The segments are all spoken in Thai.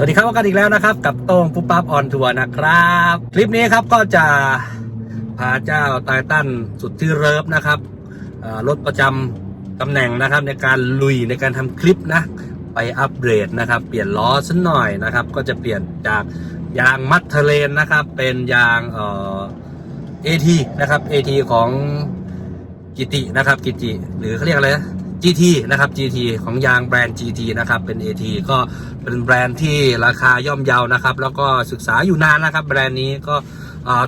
สวัสดีครับพบกันอีกแล้วนะครับ กับโต้งปุ๊บปั๊บออนทัวร์นะครับ คลิปนี้ครับก็จะพาเจ้าไททันสุดที่เริฟนะครับรถประจำตำแหน่งนะครับ ในการลุยในการทำคลิปนะ ไปอัปเกรดนะครับ เปลี่ยนล้อสักหน่อยนะครับ ก็จะเปลี่ยนจากยางมัดเทเลนนะครับ เป็นยางเอ่อ AT นะครับ AT ของกิตินะครับกิติหรือเขาเรียกอะไรนะ GT นะครับ GT ของยางแบรนด์ GT นะครับเป็น AT ก็เป็นแบรนด์ที่ราคาย่อมเยานะครับ แล้วก็ศึกษาอยู่นานนะครับ แบรนด์นี้ก็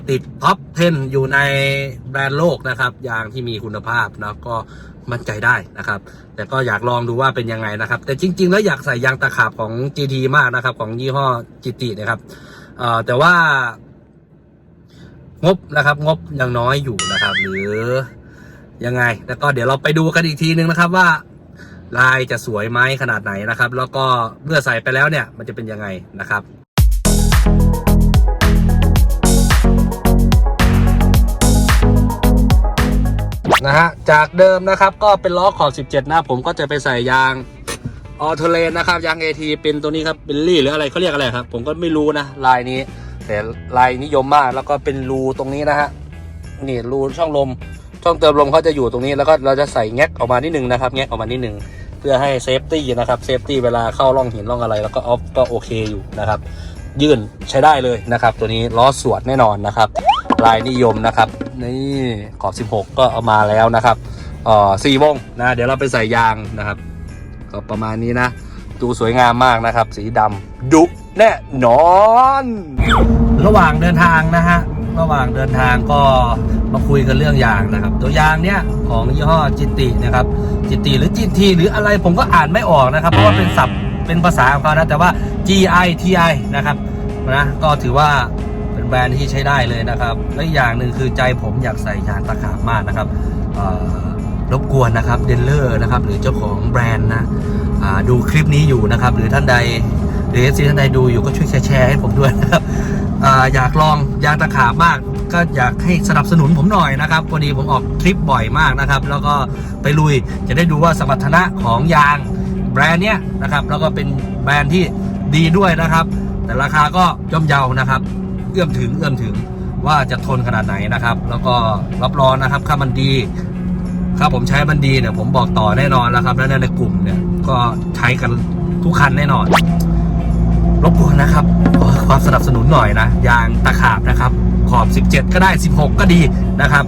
ติดท็อป 10 อยู่ในแบรนด์โลกนะครับยางที่มีคุณภาพนะก็มั่นใจได้นะครับ แต่ก็อยากลองดูว่าเป็นยังไงนะครับ แต่จริง ๆ แล้วอยากใส่ยางตะขาบของ GT มากนะครับ ของยี่ห้อ GT นะครับแต่ว่างบนะครับงบยังน้อยอยู่นะครับ หรือ ยังไง แล้วก็เดี๋ยวเราไปดูกันอีกทีนึงนะครับว่าลายจะสวยไหมขนาดไหนนะครับ แล้วก็เมื่อใส่ไปแล้วเนี่ยมันจะเป็นยังไงนะครับนะฮะจากเดิมนะครับก็เป็นล้อขอบ17 นะผมก็จะไปใส่ยางออโทเลนนะครับยาง AT เป็นตัวนี้ครับเป็นลี่หรืออะไรเขาเรียกอะไรครับ ผมก็ไม่รู้นะลายนี้ แต่ลายนิยมมากแล้วก็เป็นรูตรงนี้นะฮะนี่รูช่องลม ช่องเติมลมเขาจะอยู่ตรงนี้แล้วก็เราจะใส่แงกออกมานิดนึงนะครับแงกออกมานิดนึงเพื่อให้เซฟตี้นะครับเซฟตี้เวลาเข้าร่องหินร่องอะไร แล้วก็ออฟก็โอเคอยู่นะครับ ยื่นใช้ได้เลยนะครับ ตัวนี้ล้อสวดแน่นอนนะครับ ลายนิยมนะครับ นี่ขอบ 16 ก็เอามาแล้วนะครับเอ่อสี่วงนะเดี๋ยวเราไปใส่ยางนะครับ ก็ประมาณนี้นะ ดูสวยงามมากนะครับ สีดำดุแน่นอน ระหว่างเดินทางนะฮะระหว่างเดินทางก็ มาคุยกันเรื่องยางนะครับ ตัวยางเนี้ยของยี่ห้อจิตินะครับ จิติหรือจิทีหรืออะไรผมก็อ่านไม่ออกนะครับ เพราะว่าเป็นศัพท์เป็นภาษาของเขานะแต่ว่า GI TI นะครับนะก็ถือว่าเป็นแบรนด์ที่ใช้ได้เลยนะครับและอย่างหนึ่งคือใจผมอยากใส่ยางตะขาบมากนะครับรบกวนนะครับเดลเลอร์นะครับหรือเจ้าของแบรนด์นะดูคลิปนี้อยู่นะครับ หรือท่านใดหรือซีท่านใดดูอยู่ก็ช่วยแชร์ให้ผมด้วยนะครับ อยากลองยางตะขาบมาก ก็อยากให้สนับสนุนผมหน่อยนะครับพอดีผมออกทริปบ่อยมากนะครับ แล้วก็ไปลุยจะได้ดูว่าสมรรถนะของยางแบรนด์เนี้ยนะครับแล้วก็เป็นแบรนด์ที่ดีด้วยนะครับ แต่ราคาก็ย่อมเยานะครับ เอื้อมถึงเอื้อมถึงว่าจะทนขนาดไหนนะครับ แล้วก็รับรองนะครับถ้ามันดีถ้าผมใช้มันดีเนี่ยผมบอกต่อแน่นอนแล้วครับ และในกลุ่มเนี่ยก็ใช้กันทุกคันแน่นอน รบกวนนะครับ ความสนับสนุนหน่อยนะ ยางตะขาบนะครับ ขอบ 17 ก็ได้ 16 ก็ดีนะครับ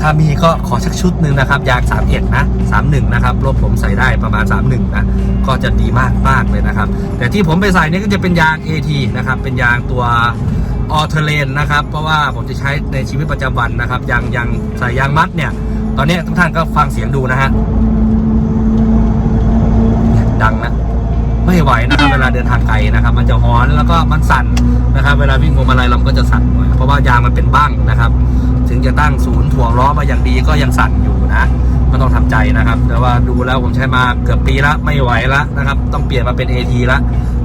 ถ้ามีก็ขอสักชุดหนึ่งนะครับ ยาง 31 นะ 31 นะครับรถผมใส่ได้ประมาณ 31 นะ ก็จะดีมากมากเลยนะครับ แต่ที่ผมไปใส่นี่ก็จะเป็นยาง AT นะครับ เป็นยางตัวออเทเลนนะครับ เพราะว่าผมจะใช้ในชีวิตประจำวันนะครับ ยางยางใส่ยางมัดเนี่ย ตอนนี้ทุกท่านก็ฟังเสียงดูนะฮะดังนะ ไม่ไหวนะครับ เวลาเดินทางไกลนะครับ มันจะฮ้อนแล้วก็มันสั่นนะครับ เวลาวิ่งพวงมาลัยเราก็จะสั่นหน่อยเพราะว่ายางมันเป็นบ้างนะครับ ถึงจะตั้งศูนย์ถ่วงล้อมาอย่างดีก็ยังสั่นอยู่นะก็ต้องทำใจนะครับ แต่ว่าดูแล้วผมใช้มาเกือบปีละไม่ไหวละนะครับ ต้องเปลี่ยนมาเป็น AT ละ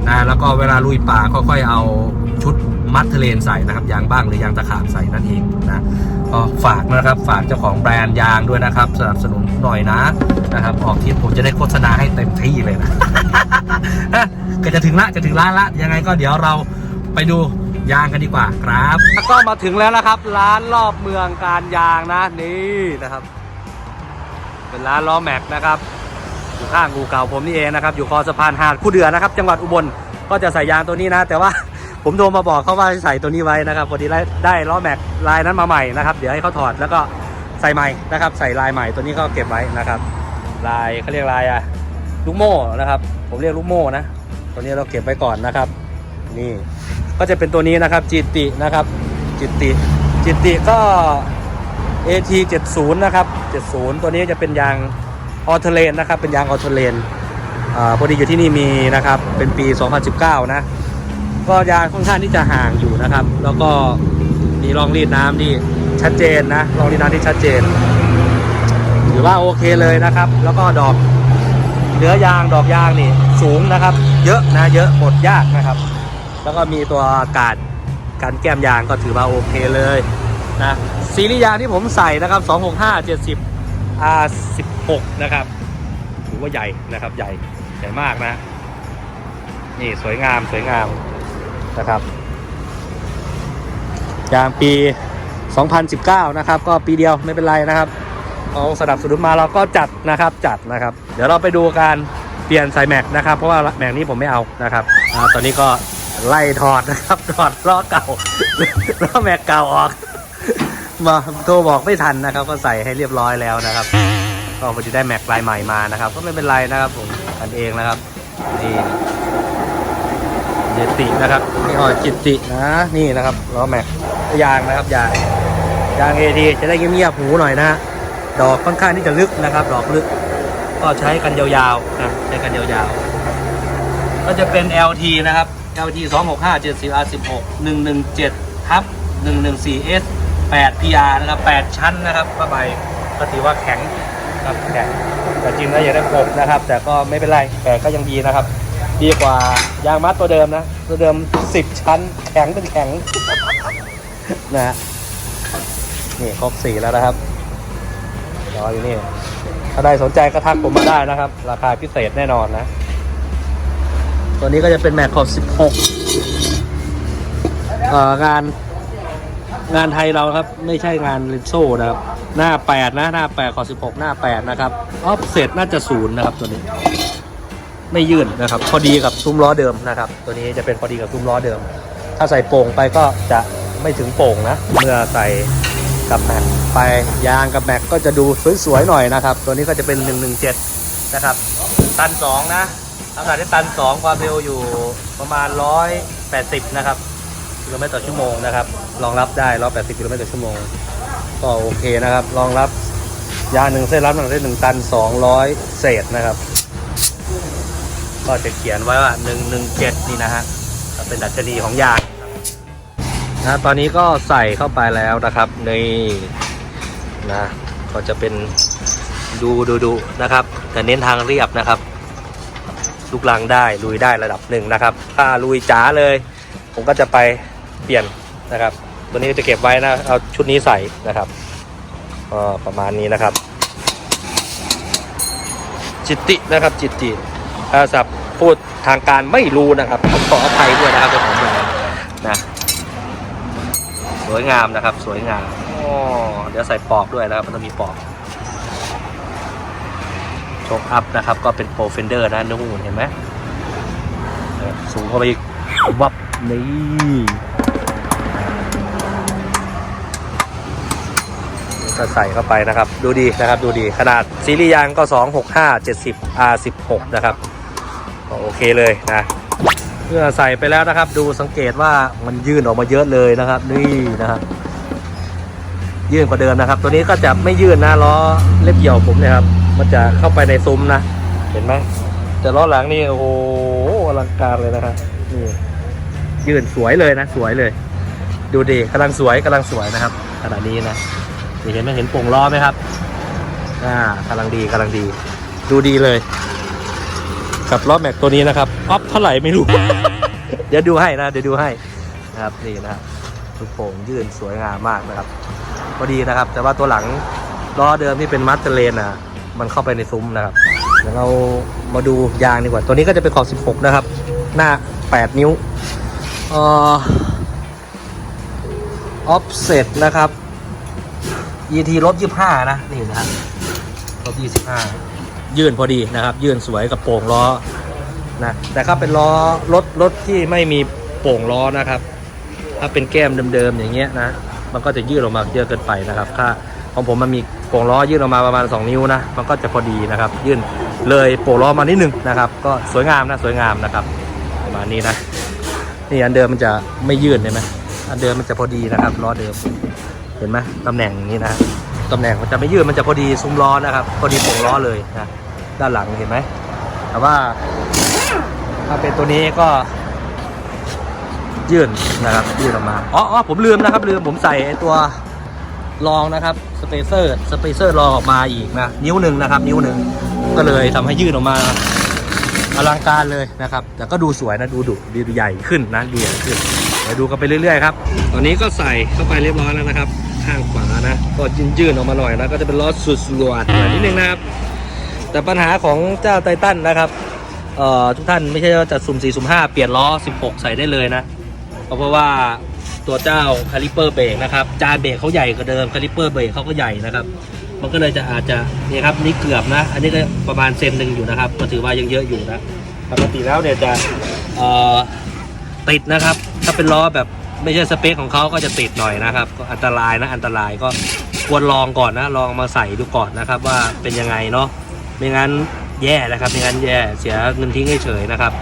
นะแล้วก็เวลาลุยป่าค่อยๆเอา ชุดมัดเทเลนใส่นะครับยางบ้างหรือยางตะขาบใส่นั่นเองนะก็ฝากนะครับฝากเจ้าของแบรนด์ยางด้วยนะครับสนับสนุนหน่อยนะนะครับออกทิปผมจะได้โฆษณาให้เต็มที่เลยนะก็จะถึงละจะถึงร้านละยังไงก็เดี๋ยวเราไปดูยางกันดีกว่าครับก็มาถึงแล้วนะครับ ร้านรอบเมืองการยางนะนี่นะครับ เป็นร้านล้อแม็กนะครับอยู่ข้างกูเก่าผมนี่เองนะครับอยู่คอสะพานหาดคู่เดือนะครับ จังหวัดอุบลก็จะใส่ยางตัวนี้นะ แต่ว่า ผมโทรมาบอกเขาว่าใส่ตัวนี้ไว้นะครับพอดีได้ได้ล้อแม็กลายนั้นมาใหม่นะครับ เดี๋ยวให้เขาถอดแล้วก็ใส่ใหม่นะครับ ใส่ลายใหม่ตัวนี้ก็เก็บไว้นะครับ ลายเขาเรียกลายอะลูกโม่นะครับ ผมเรียกลูกโม่นะตัวนี้เราเก็บไว้ก่อนนะครับ นี่ก็จะเป็นตัวนี้นะครับจิตตินะครับ จิตติจิตติก็ AT 70 นะครับ 70 ตัวนี้จะเป็นยางออเทเลนนะครับ เป็นยางออเทเลนอ่าพอดีอยู่ที่นี่มีนะครับ เป็นปี 2019 นะ ก็ยางค่อนข้างที่จะห่างอยู่นะครับ แล้วก็มีรองรีดน้ำที่ชัดเจนนะรองรีดน้ำที่ชัดเจนถือว่าโอเคเลยนะครับ แล้วก็ดอกเนื้อยางดอกยางนี่สูงนะครับ เยอะนะเยอะหมดยากนะครับ แล้วก็มีตัวกาดการแก้มยางก็ถือว่าโอเคเลยนะซีรีส์ยางที่ผมใส่นะครับ 265 70 R16 นะครับถือว่าใหญ่นะครับใหญ่ใหญ่มากนะ นี่สวยงามสวยงาม นะครับยางปี 2019 นะครับ ก็ปีเดียวไม่เป็นไรนะครับเอาสนับสนุนมาเราก็จัดนะครับจัดนะครับ เดี๋ยวเราไปดูการเปลี่ยนใส่แม็กนะครับ เพราะว่าแม็กนี้ผมไม่เอานะครับอตอนนี้ก็ไล่ถอดนะครับถอดล้อเก่าล้อแม็กเก่าออก มาโทรบอกไม่ทันนะครับ ก็ใส่ให้เรียบร้อยแล้วนะครับ ก็พอดีได้แม็กลายใหม่มานะครับ ก็ไม่เป็นไรนะครับผมกันเองนะครับนี่ จตินะครับนี่หอจิตตินะนี่นะครับล้อแม็กยางนะครับยางยางเอทีจะได้เงียบๆหูหน่อยนะฮะดอกค่อนข้างที่จะลึกนะครับ ดอกลึก ก็ใช้กันยาวๆนะใช้กันยาวๆ ก็จะเป็น LT นะครับ LT 265 70 R16 117ทับ114 S 8 PR นะครับ8ชั้นนะครับผ้าใบก็ถือว่าแข็งครับแข็งแต่จริงแล้วอยากได้6นะครับ แต่ก็ไม่เป็นไรแต่ก็ยังดีนะครับ ดีกว่ายางมัดตัวเดิมนะ ตัวเดิม 10 ชั้น แข็งเป็นแข็ง นะฮะนี่ครบสี่แล้วนะครับรออยู่นี่ ถ้าได้สนใจก็ทักผมมาได้นะครับ ราคาพิเศษแน่นอนนะ ตัวนี้ก็จะเป็นแม็กขอบ16เอ่องานงานไทยเราครับ ไม่ใช่งานเลนโซ่นะครับ หน้า 8 นะ หน้า 8 ขอบ16 หน้า 8 นะครับ ออฟเซตน่าจะศูนย์นะครับตัวนี้ ไม่ยื่นนะครับ พอดีกับซุ้มล้อเดิมนะครับ ตัวนี้จะเป็นพอดีกับซุ้มล้อเดิม ถ้าใส่โป่งไปก็จะไม่ถึงโป่งนะ เมื่อใส่กับแม็กไปยางกับแม็กก็จะดูสวยๆหน่อยนะครับ ตัวนี้ก็จะเป็น 117 นะครับ ตัน 2 นะอากาศได้ตัน 2 ความเร็วอยู่ประมาณ 180 นะครับกิโลเมตรต่อชั่วโมงนะครับรองรับได้ 180 กิโลเมตรต่อชั่วโมง ก็โอเคนะครับรองรับยางหนึ่งเส้นรับหนักได้1ตัน 200 เศษนะครับ ก็จะเขียนไว้ว่า 117 นี่นะฮะเป็นดัชนีของยางนะตอนนี้ก็ใส่เข้าไปแล้วนะครับในนะก็จะเป็นดูดูดูนะครับ แต่เน้นทางเรียบนะครับลูกลังได้ลุยได้ระดับหนึ่งนะครับ ถ้าลุยจ๋าเลย ผมก็จะไปเปลี่ยนนะครับ ตัวนี้จะเก็บไว้นะเอาชุดนี้ใส่นะครับก็ประมาณนี้นะครับ จิตตินะครับจิตติ ภาษาพูดทางการไม่รู้นะครับขออภัยด้วยนะครับเจ้าของแบรนด์นะสวยงามนะครับ สวยงามอ๋อเดี๋ยวใส่ปอกด้วยนะครับมันต้องมีปอกโชคอัพนะครับ ก็เป็นโปรเฟนเดอร์นะนู่นเห็นไหมสูงเข้าไปอีกวับนี่ก็ใส่เข้าไปนะครับ ดูดีนะครับ ดูดีขนาดซีรีส์ยางก็ 265 70 R16 นะครับ โอเคเลยนะเมื่อใส่ไปแล้วนะครับ ดูสังเกตว่ามันยื่นออกมาเยอะเลยนะครับ นี่นะครับ ยื่นกว่าเดิมนะครับ ตัวนี้ก็จะไม่ยื่นนะล้อเล็บเหี่ยวผมเนี่ยครับ มันจะเข้าไปในซุ้มนะ เห็นไหมแต่ล้อหลังนี่โอ้โหอลังการเลยนะครับนี่ยื่นสวยเลยนะ สวยเลย ดูดีกำลังสวยกำลังสวยนะครับขณะนี้นะนี่เห็นไหมเห็นโป่งล้อไหมครับอ่ากำลังดีกำลังดี ดูดีเลย กับล้อแม็กตัวนี้นะครับออฟเท่าไหร่ไม่รู้ เดี๋ยวดูให้นะ เดี๋ยวดูให้นะครับนี่นะครับลูกโป่งยื่นสวยงามมากนะครับพอดีนะครับ แต่ว่าตัวหลังล้อเดิมที่เป็นมัสเตอร์เลนอะมันเข้าไปในซุ้มนะครับเดี๋ยวเรามาดูยางดีกว่า ตัวนี้ก็จะเป็นขอบ16 นะครับ หน้า 8 นิ้วออออฟเซตนะครับ ET ลบ25 นะ นี่นะครับลบ25 ยื่นพอดีนะครับ ยื่นสวยกับโป่งล้อนะแต่ถ้าเป็นล้อรถรถที่ไม่มีโป่งล้อนะครับ ถ้าเป็นแก้มเดิมๆอย่างเงี้ยนะมันก็จะยื่นออกมาเยอะเกินไปนะครับถ้าของผมมันมีโป่งล้อยื่นออกมาประมาณ 2 นิ้วนะมันก็จะพอดีนะครับ ยื่นเลยโป่งล้อมานิดนึงนะครับ ก็สวยงามนะสวยงามนะครับประมาณนี้นะนี่อันเดิมมันจะไม่ยื่นเห็นไหมอันเดิมมันจะพอดีนะครับล้อเดิมเห็นไหมตำแหน่งนี้นะตำแหน่งมันจะไม่ยืดมันจะพอดีซุ้มล้อนะครับ พอดีโป่งล้อเลยนะ ด้านหลังเห็นไหม แต่ว่าถ้าเป็นตัวนี้ก็ ยื่นนะครับยื่นออกมาอ๋ออผมลืมนะครับ ลืมผมใส่ตัวรองนะครับสเปเซอร์สเปเซอร์รองออกมาอีกนะนิ้วหนึ่งนะครับ นิ้วหนึ่งก็เลยทำให้ยื่นออกมาอลังการเลยนะครับ แต่ก็ดูสวยนะดูดุดูใหญ่ขึ้นนะดูใหญ่ขึ้นเดี๋ยวดูกันไปเรื่อยๆครับตอนนี้ก็ใส่เข้าไปเรียบร้อยแล้วนะครับ ข้างขวานะ ก็ยื่นออกมาหน่อยนะก็จะเป็นล้อสุดสลวดหน่อยนิดนึงนะครับ แต่ปัญหาของเจ้าไททันนะครับเอ่อทุกท่านไม่ใช่ว่าจะสุ่ม4สุ่ม5 เปลี่ยนล้อ 16 ใส่ได้เลยนะ เพราะว่าตัวเจ้าคาลิเปอร์เบรกนะครับจานเบรกเขาใหญ่กว่าเดิมคาลิเปอร์เบรกเขาก็ใหญ่นะครับ มันก็เลยจะอาจจะนี่ครับนี่เกือบนะ อันนี้ก็ประมาณเซนหนึ่งอยู่นะครับ ก็ถือว่ายังเยอะอยู่นะปกติแล้วเนี่ยจะเอ่อติดนะครับ ถ้าเป็นล้อแบบไม่ใช่สเปคของเขาก็จะติดหน่อยนะครับ ก็อันตรายนะอันตรายก็ควรลองก่อนนะลองมาใส่ดูก่อนนะครับว่าเป็นยังไงเนาะ ไม่งั้นแย่นะครับไม่งั้นแย่เสียเงินทิ้งเฉยๆนะครับ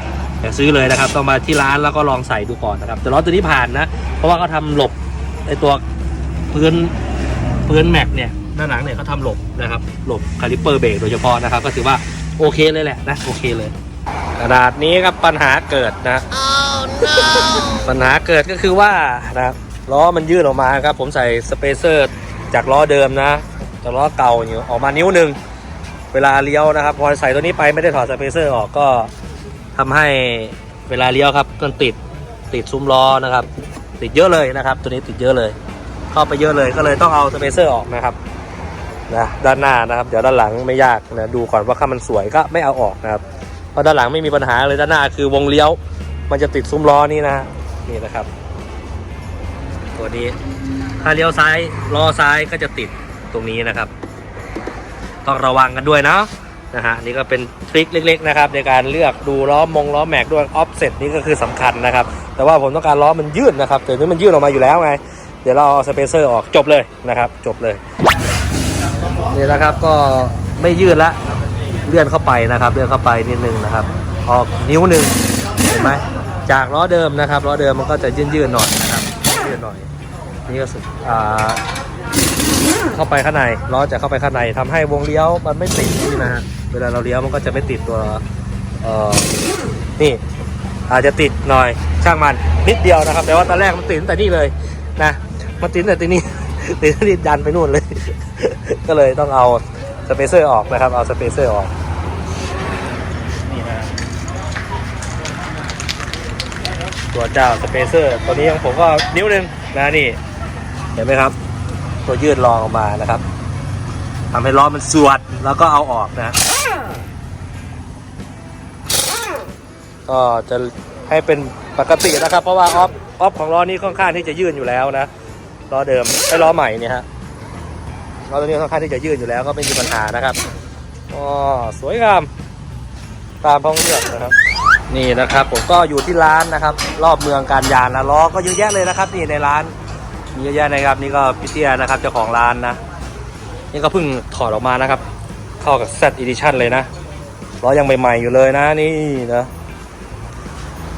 อย่าซื้อเลยนะครับต้องมาที่ร้านแล้วก็ลองใส่ดูก่อนนะครับแต่ล้อตัวนี้ผ่านนะ เพราะว่าเขาทำหลบไอตัวพื้นพื้นแม็กเนี่ยด้านหลังเนี่ยเขาทำหลบนะครับหลบคาลิปเปอร์เบรกโดยเฉพาะนะครับก็ถือว่าโอเคเลยแหละนะโอเคเลยขนาดนี้ครับปัญหาเกิดนะปัญหาเกิดก็คือว่านะครับล้อมันยื่นออกมาครับผมใส่สเปเซอร์จากล้อเดิมนะจากล้อเก่าอยู่ออกมานิ้วหนึ่ง เวลาเลี้ยวนะครับ พอใส่ตัวนี้ไปไม่ได้ถอดสเปเซอร์ออกก็ทำให้เวลาเลี้ยวครับมันติดติดซุ้มล้อนะครับ ติดเยอะเลยนะครับ ตัวนี้ติดเยอะเลย เข้าไปเยอะเลยก็เลยต้องเอาสเปเซอร์ออกนะครับนะด้านหน้านะครับ เดี๋ยวด้านหลังไม่ยากนะดูก่อนว่าถ้ามันสวยก็ไม่เอาออกนะครับเพราะด้านหลังไม่มีปัญหาเลยด้านหน้าคือวงเลี้ยว มันจะติดซุ้มล้อนี่นะนี่นะครับ ตัวนี้ถ้าเลี้ยวซ้ายล้อซ้ายก็จะติดตรงนี้นะครับ ต้องระวังกันด้วยนะนะฮะนี่ก็เป็นทริคเล็ก ๆ นะครับ ในการเลือกดูล้อมงล้อแม็กด้วยออฟเซ็ตนี่ก็คือสำคัญนะครับ แต่ว่าผมต้องการล้อมันยืดนะครับแต่นี่มันยืดออกมาอยู่แล้วไง เดี๋ยวเราเอาสเปเซอร์ออกจบเลยนะครับ จบเลยนี่นะครับก็ไม่ยืดละเลื่อนเข้าไปนะครับ เลื่อนเข้าไปนิดนึงนะครับ ออกนิ้วหนึ่งเห็นไหมจากล้อเดิมนะครับล้อเดิมมันก็จะยืดๆหน่อยนะครับยืดหน่อยนี่ก็สุดอ่า เข้าไปข้างในล้อจะเข้าไปข้างในทำให้วงเลี้ยวมันไม่ติดนี่นะฮะเวลาเราเลี้ยวมันก็จะไม่ติดตัวเอ่อนี่อาจจะติดหน่อยช่างมันนิดเดียวนะครับ แต่ว่าตอนแรกมันติดแต่นี่เลยนะมันติดแต่ที่นี่ติดตั้งแต่นี่ดันไปนู่นเลย ก็เลยต้องเอาสเปเซอร์ออกนะครับ เอาสเปเซอร์ออกนี่นะตัวเจ้าสเปเซอร์ตัวนี้ของผมก็นิ้วหนึ่งนะนี่เห็นไหมครับ ตัวยืดรองออกมานะครับทำให้ล้อมันสวดแล้วก็เอาออกนะ ก็จะให้เป็นปกตินะครับ เพราะว่าออฟออฟของล้อนี้ค่อนข้างที่จะยืดอยู่แล้วนะล้อเดิมไอ้ล้อใหม่เนี่ยฮะล้อตัวนี้ค่อนข้างที่จะยืดอยู่แล้วก็ไม่มีปัญหานะครับอ๋อสวยงามตามพ้องเลือกนะครับ นี่นะครับ ผมก็อยู่ที่ร้านนะครับ รอบเมืองการยานนะล้อก็เยอะแยะเลยนะครับ นี่ในร้าน มีเยอะแยะนะครับ นี่ก็พี่เตี้ยนะครับเจ้าของร้านนะ นี่ก็เพิ่งถอดออกมานะครับ เข้ากับ Z Edition เลยนะล้อยังใหม่ๆอยู่เลยนะนี่นะ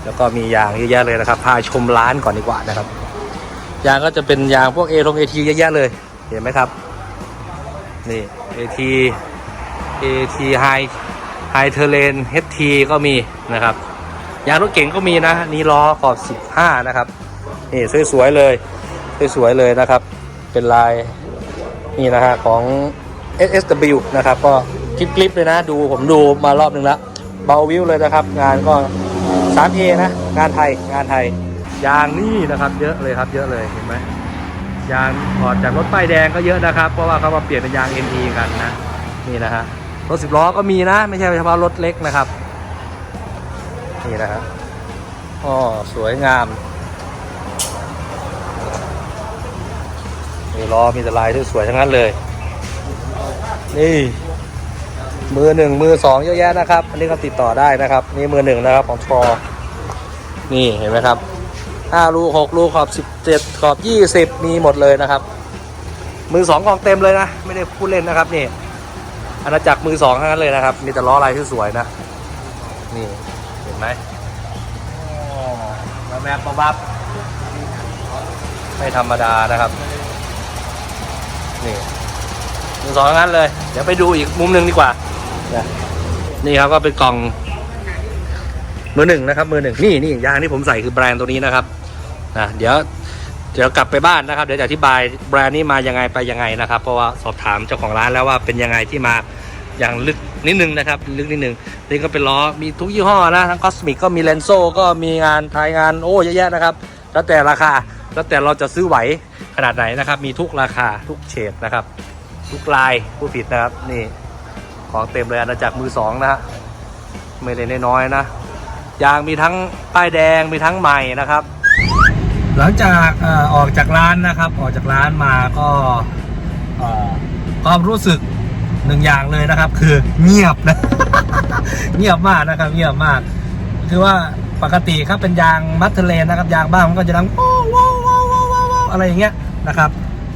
แล้วก็มียางเยอะแยะเลยนะครับพาชมร้านก่อนดีกว่านะครับ ยางก็จะเป็นยางพวกเอลงเอทีเยอะแยะเลย เห็นไหมครับ นี่เอทีเอทีไฮไฮเทเลนเฮทีก็มีนะครับ ยางรถเก๋งก็มีนะ นี่ล้อขอบ 15 นะครับ นี่สวยๆเลย สวยๆเลยนะครับ เป็นลายนี่นะฮะของ SSW นะครับ ก็คลิปๆเลยนะ ดูผมดูมารอบนึงแล้วเบาวิวเลยนะครับ งานก็ 3A นะ งานไทยงานไทย ยางนี่นะครับ เยอะเลยครับ เยอะเลยเห็นไหมยางถอดจากรถป้ายแดงก็เยอะนะครับ เพราะว่าเขามาเปลี่ยนเป็นยาง NT กันนะ นี่นะฮะรถสิบล้อก็มีนะ ไม่ใช่เฉพาะรถเล็กนะครับ นี่นะครับอ๋อสวยงาม ล้อมีแต่ลายสวยๆทั้งนั้นเลย นี่ มือหนึ่งมือสองเยอะแยะนะครับ อันนี้ก็ติดต่อได้นะครับ นี่มือหนึ่งนะครับของทรอนี่เห็นไหมครับห้ารูหกรูขอบสิบเจ็ดขอบยี่สิบมีหมดเลยนะครับ มือสองกองเต็มเลยนะ ไม่ได้พูดเล่นนะครับนี่อาณาจักรมือสองทั้งนั้นเลยนะครับ มีแต่ล้อลายที่สวยนะ นี่เห็นไหมอ๋อแล้วแมปบับ ไม่ธรรมดานะครับ นี่มือสองงั้นเลย เดี๋ยวไปดูอีกมุมหนึ่งดีกว่านะนี่ครับก็เป็นกล่อง มือหนึ่งนะครับ มือหนึ่งนี่นี่ยางที่ผมใส่คือแบรนด์ตัวนี้นะครับนะเดี๋ยวเดี๋ยวกลับไปบ้านนะครับ เดี๋ยวจะอธิบายแบรนด์นี้มายังไงไปยังไงนะครับ เพราะว่าสอบถามเจ้าของร้านแล้วว่าเป็นยังไงที่มาอย่างลึกนิดนึงนะครับ ลึกนิดนึงนี่ก็เป็นล้อมีทุกยี่ห้อนะทั้งคอสมิกก็มีเลนโซก็มีงานทายงานโอ้เยอะแยะนะครับ แล้วแต่ราคา แล้วแต่เราจะซื้อไหวขนาดไหนนะครับ มีทุกราคาทุกเฉดนะครับ ทุกลายผู้ผิดนะครับนี่ของเต็มเลยอาณาจักรมือสองนะฮะไม่ได้น้อยนะยางมีทั้งป้ายแดงมีทั้งใหม่นะครับ หลังจากอออกจากร้านนะครับ ออกจากร้านมาก็ความรู้สึกหนึ่งอย่างเลยนะครับ คือเงียบนะ เงียบมากนะครับ เงียบมาก คือว่าปกติครับเป็นยางมัตเทอร์เลนนะครับ ยางบ้านมันก็จะดังว้าว อะไรอย่างเงี้ยนะครับ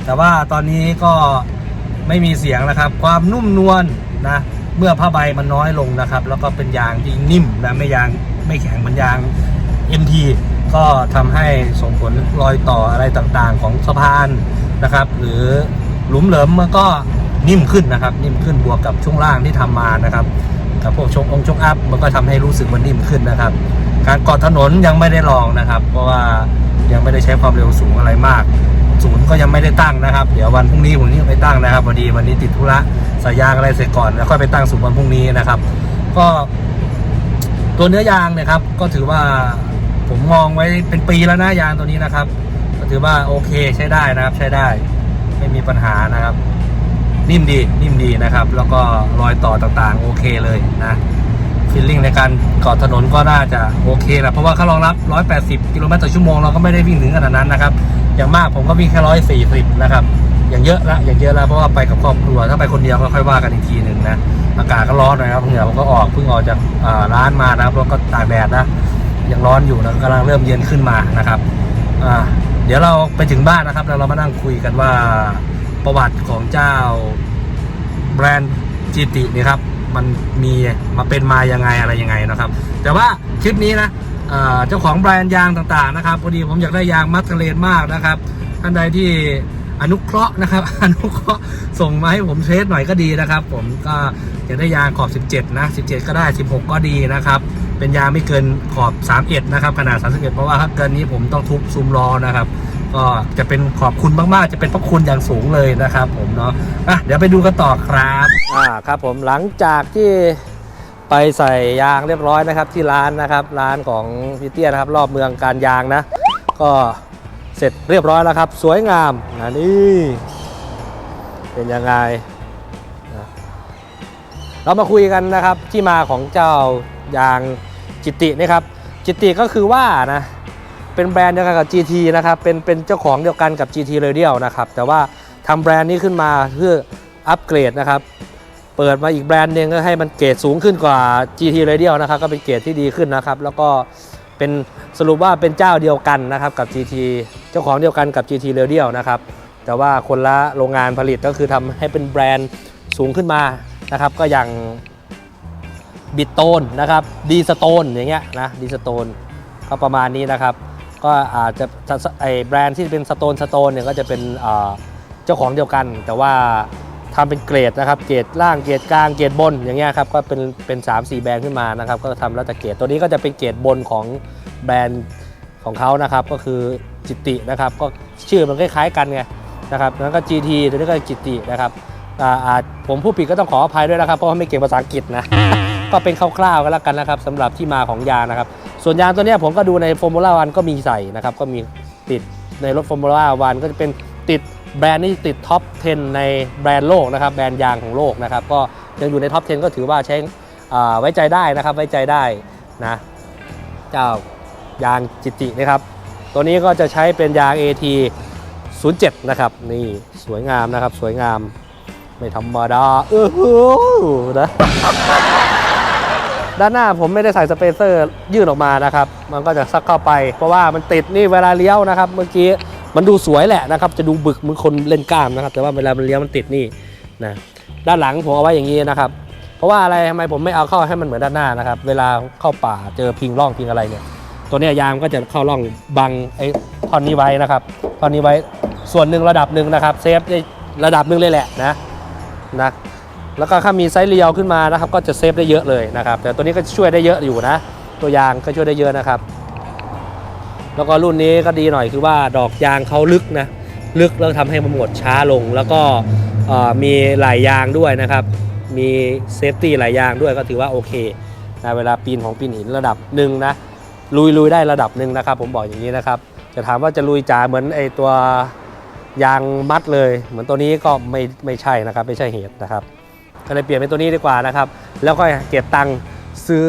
แต่ว่าตอนนี้ก็ไม่มีเสียงนะครับ ความนุ่มนวลนะเมื่อผ้าใบมันน้อยลงนะครับ แล้วก็เป็นยางที่นิ่มนะไม่ยางไม่แข็งเหมือนยาง MT ก็ทำให้ส่งผลรอยต่ออะไรต่างๆ ของสะพานนะครับ หรือหลุมเหลิมมันก็นิ่มขึ้นนะครับ นิ่มขึ้นบวกกับช่วงล่างที่ทำมานะครับกับพวกชงองชงอัพมันก็ทำให้รู้สึกมันนิ่มขึ้นนะครับ การกอดถนนยังไม่ได้ลองนะครับ เพราะว่า ยังไม่ได้ใช้ความเร็วสูงอะไรมากศูนย์ก็ยังไม่ได้ตั้งนะครับ เดี๋ยววันพรุ่งนี้ผมนี่ไปตั้งนะครับพอดีวันนี้ติดธุระสายยางอะไรเสร็จก่อนแล้วค่อยไปตั้งศูนย์วันพรุ่งนี้นะครับ ก็ตัวเนื้อยางเนี่ยครับ ก็ถือว่าผมมองไว้เป็นปีแล้วนะยางตัวนี้นะครับ ก็ถือว่าโอเคใช้ได้นะครับ ใช้ได้ ไม่มีปัญหานะครับ นิ่มดีนิ่มดีนะครับ แล้วก็รอยต่อต่างๆ โอเคเลยนะ ฟีลลิ่งในการกาะถนนก็น่าจะโอเคแหละเพราะว่าเขารองรับ 180 กิโลเมตรต่อชั่วโมงเราก็ไม่ได้วิ่งถึงขนาดนั้นนะครับ อย่างมากผมก็วิ่งแค่ 140 นะครับ อย่างเยอะละอย่างเยอะล้วเพราะว่าไปกับครอบครัว ถ้าไปคนเดียวก็ค่อยว่ากันอีกทีหนึ่งนะอากาศก็ร้อนน่อยครับเหงื่อผมก็ออกเพิ่งออกจากร้านมานะครับแล้วก็ตากแดดนะยังร้อนอยู่นะกำลังเริ่มเย็นขึ้นมานะครับเดี๋ยวเราไปถึงบ้านนะครับแล้วเรามานั่งคุยกันว่าประวัติของเจ้าแบรนด์จีตินี่ครับ มันมีมาเป็นมายังไงอะไรยังไงนะครับ แต่ว่าคลิปนี้นะเจ้าของแบรนด์ยางต่างๆนะครับพอดีผมอยากได้ยางมัสเลนมากนะครับท่านใดที่อนุเคราะห์นะครับ อนุเคราะห์ส่งมาให้ผมเทสหน่อยก็ดีนะครับ ผมก็อยากได้ยางขอบ 17 นะ 17 ก็ได้ 16 ก็ดีนะครับ เป็นยางไม่เกินขอบ 31 นะครับ ขนาด 31 เพราะว่าถ้าเกินนี้ผมต้องทุบซูมล้อนะครับ ก็จะเป็นขอบคุณมากๆ จะเป็นพระคุณอย่างสูงเลยนะครับ ผมเนาะอะเดี๋ยวไปดูกันต่อครับอ่าครับผมหลังจากที่ไปใส่ยางเรียบร้อยนะครับ ที่ร้านนะครับร้านของพี่เตี้ยนะครับ รอบเมืองการยางนะ ก็เสร็จเรียบร้อยแล้วครับ สวยงามนะนี่เป็นยังไงเรามาคุยกันนะครับที่มาของเจ้ายางจิตตินะครับ จิตติก็คือว่านะ เป็นแบรนด์เดียวกันกับ GT นะครับ เป็นเป็นเจ้าของเดียวกันกับ GT Radial นะครับ แต่ว่าทำแบรนด์นี้ขึ้นมาเพื่ออัปเกรดนะครับ เปิดมาอีกแบรนด์หนึงก็ให้มันเกรดสูงขึ้นกว่า GT Radial นะครับ ก็เป็นเกรดที่ดีขึ้นนะครับ แล้วก็เป็นสรุปว่าเป็นเจ้าเดียวกันนะครับกับ GT เจ้าของเดียวกันกับ GT Radial นะครับ แต่ว่าคนละโรงงานผลิตก็คือทำให้เป็นแบรนด์สูงขึ้นมานะครับ ก็อย่างบิตโตนนะครับดีสโตนอย่างเงี้ยนะดีสโตนก็ประมาณนี้นะครับ ก็อาจจะไอแบรนด์ที่เป็นสโตนสโตนเนี่ยก็จะเป็นเจ้าของเดียวกัน แต่ว่าทำเป็นเกรดนะครับ เกรดล่าง เกรดกลาง เกรดบน อย่างเงี้ยครับ ก็เป็นเป็น3 4แบรนด์ขึ้นมานะครับ ก็ทำแล้วแต่เกรด ตัวนี้ก็จะเป็นเกรดบนของแบรนด์ของเขานะครับ ก็คือจิตตินะครับ ก็ชื่อมันคล้ายๆกันไงนะครับแล้วก็ GT ตัวนี้ก็จิตตินะครับอาจผมผู้ผิดก็ต้องขออภัยด้วยนะครับ เพราะว่าไม่เก่งภาษาอังกฤษนะ ก็เป็นคร่าวๆกันแล้วกันนะครับสำหรับที่มาของยานะครับ ส่วนยางตัวนี้ผมก็ดูในฟอร์มูล่าวันก็มีใส่นะครับก็มีติดในรถฟอร์มูล่าวันก็จะเป็นติดแบรนด์นี่ติดท็อป 10 ในแบรนด์โลกนะครับแบรนด์ยางของโลกนะครับก็ยังอยู่ในท็อป 10 ก็ถือว่าใช้ไว้ใจได้นะครับไว้ใจได้นะเจ้ายางจิตินะครับ ตัวนี้ก็จะใช้เป็นยาง AT 07 นะครับ นี่สวยงามนะครับ สวยงาม ไม่ธรรมดาเออหือนะ ด้านหน้าผมไม่ได้ใส่สเปเซอร์ยื่นออกมานะครับ มันก็จะซักเข้าไป เพราะว่ามันติดนี่เวลาเลี้ยวนะครับ เมื่อกี้มันดูสวยแหละนะครับ จะดูบึกเหมือนคนเล่นกล้ามนะครับ แต่ว่าเวลามันเลี้ยวมันติดนี่นะด้านหลังผมเอาไว้อย่างนี้นะครับ เพราะว่าอะไรทำไมผมไม่เอาเข้าให้มันเหมือนด้านหน้านะครับ เวลาเข้าป่าเจอพิงร่องพิงอะไรเนี่ย ตัวเนี้ยยางก็จะเข้าร่องบังไอ้ท่อนนี้ไว้นะครับท่อนนี้ไว้ส่วนหนึ่งระดับหนึ่งนะครับ เซฟได้ระดับหนึ่งเลยแหละนะนะ แล้วก็ถ้ามีไซส์เรียวขึ้นมานะครับ ก็จะเซฟได้เยอะเลยนะครับ แต่ตัวนี้ก็ช่วยได้เยอะอยู่นะ ตัวยางก็ช่วยได้เยอะนะครับ แล้วก็รุ่นนี้ก็ดีหน่อยคือว่าดอกยางเขาลึกนะ ลึกแล้วทำให้มันหมดช้าลง แล้วก็มีหลายยางด้วยนะครับ มีเซฟตี้หลายยางด้วยก็ถือว่าโอเคนะเวลาปีนของปีนหินระดับหนึ่งนะลุยลุยได้ระดับหนึ่งนะครับ ผมบอกอย่างนี้นะครับ จะถามว่าจะลุยจ๋าเหมือนไอตัวยางมัดเลย เหมือนตัวนี้ก็ไม่ไม่ใช่นะครับ ไม่ใช่เหตุนะครับ ก็เลยเปลี่ยนเป็นตัวนี้ดีกว่านะครับ แล้วก็เก็บตังค์ซื้อ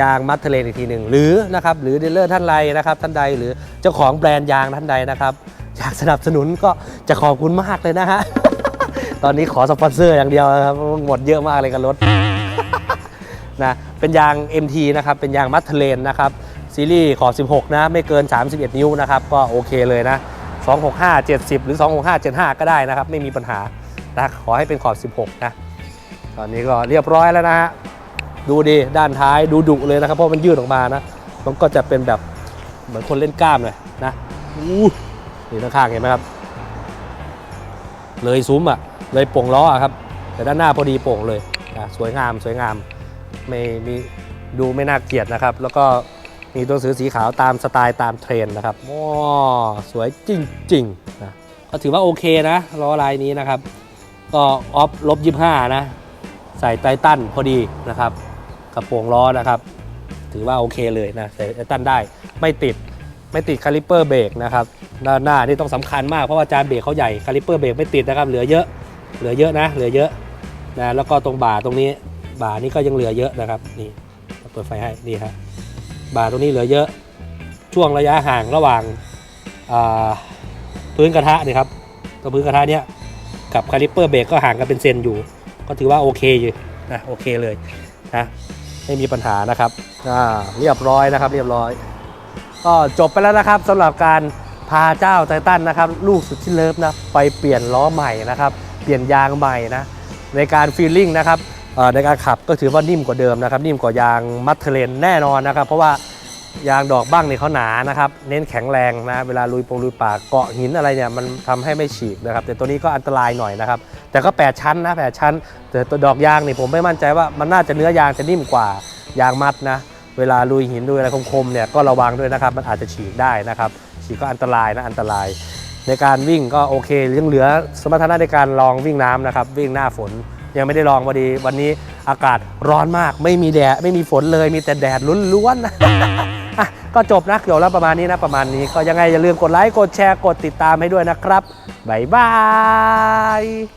ยางมัดเทเลนอีกทีหนึ่งหรือนะครับหรือดีลเลอร์ท่านใดนะครับ ท่านใดหรือเจ้าของแบรนด์ยางท่านใดนะครับอยากสนับสนุนก็จะขอบคุณมากเลยนะฮะตอนนี้ขอสปอนเซอร์อย่างเดียวนะครับหมดเยอะมากเลยกับรถนะเป็นยาง MT นะครับเป็นยางมัดเทเลนนะครับซีรีส์ขอบ16 นะ ไม่เกิน 31 นิ้วนะครับ ก็โอเคเลยนะ 265 70 หรือ 265 75 ก็ได้นะครับ ไม่มีปัญหานะขอให้เป็นขอบ 16 นะ ตอนนี้ก็เรียบร้อยแล้วนะฮะดูดีด้านท้ายดูดุเลยนะครับ เพราะมันยืดออกมานะ มันก็จะเป็นแบบเหมือนคนเล่นกล้ามเลยนะอู้นี่ข้างๆเห็นไหมครับ เลยซุ้มอะ เลยโป่งล้ออะครับ แต่ด้านหน้าพอดีโป่งเลยนะสวยงามสวยงามไม่มีดูไม่น่าเกลียดนะครับ แล้วก็มีตัวสือสีขาวตามสไตล์ตามเทรนนะครับว้าสวยจริงๆนะก็ถือว่าโอเคนะล้อลายนี้นะครับ ก็ออฟลบยี่ห้านะ ใส่ไททันพอดีนะครับกระโปรงล้อนะครับ ถือว่าโอเคเลยนะใส่ไททันได้ไม่ติดไม่ติดคาลิเปอร์เบรกนะครับด้านหน้านี่ต้องสำคัญมากเพราะว่าจานเบรกเขาใหญ่คาลิเปอร์เบรกไม่ติดนะครับเหลือเยอะเหลือเยอะนะ เหลือเยอะนะแล้วก็ตรงบ่าตรงนี้บ่านี่ก็ยังเหลือเยอะนะครับนี่เปิดไฟให้นี่ครับบ่าตรงนี้เหลือเยอะช่วงระยะห่างระหว่างพื้นกระทะนี่ครับตัวพื้นกระทะเนี้ยกับคาลิเปอร์เบรกก็ห่างกันเป็นเซนอยู่ ก็ถือว่าโอเคอยู่นะโอเคเลยนะไม่มีปัญหานะครับอ่าเรียบร้อยนะครับ เรียบร้อย ก็จบไปแล้วนะครับสำหรับการพาเจ้าไททันนะครับ ลูกสุดที่เลิฟนะไปเปลี่ยนล้อใหม่นะครับ เปลี่ยนยางใหม่นะในการฟีลลิ่งนะครับในการขับก็ถือว่านิ่มกว่าเดิมนะครับ นิ่มกว่ายางมัทเทเลนแน่นอนนะครับ เพราะว่า ยางดอกบ้างเนี่ยเขาหนานะครับเน้นแข็งแรงนะเวลาลุยปงลุยป่าเกาะหินอะไรเนี่ยมันทำให้ไม่ฉีกนะครับแต่ตัวนี้ก็อันตรายหน่อยนะครับแต่ก็ 8 ชั้นนะ 8 ชั้น แต่ตัวดอกยางนี่ผมไม่มั่นใจว่ามันน่าจะเนื้อยางจะนิ่มกว่ายางมัดนะเวลาลุยหินลุยอะไรคมๆเนี่ยก็ระวังด้วยนะครับมันอาจจะฉีกได้นะครับฉีกก็อันตรายนะอันตราย ในการวิ่งก็โอเคยังเหลือสมรรถนะในการลองวิ่งน้ำนะครับวิ่งหน้าฝนยังไม่ได้ลองพอดีวันนี้อากาศร้อนมากไม่มีแดดไม่มีฝนเลยมีแต่แดดล้วนๆนะ ก็จบนะเกี่ยวแล้วประมาณนี้นะประมาณนี้ก็ยังไงอย่าลืมกดไลค์กดแชร์กดติดตามให้ด้วยนะครับบ๊ายบาย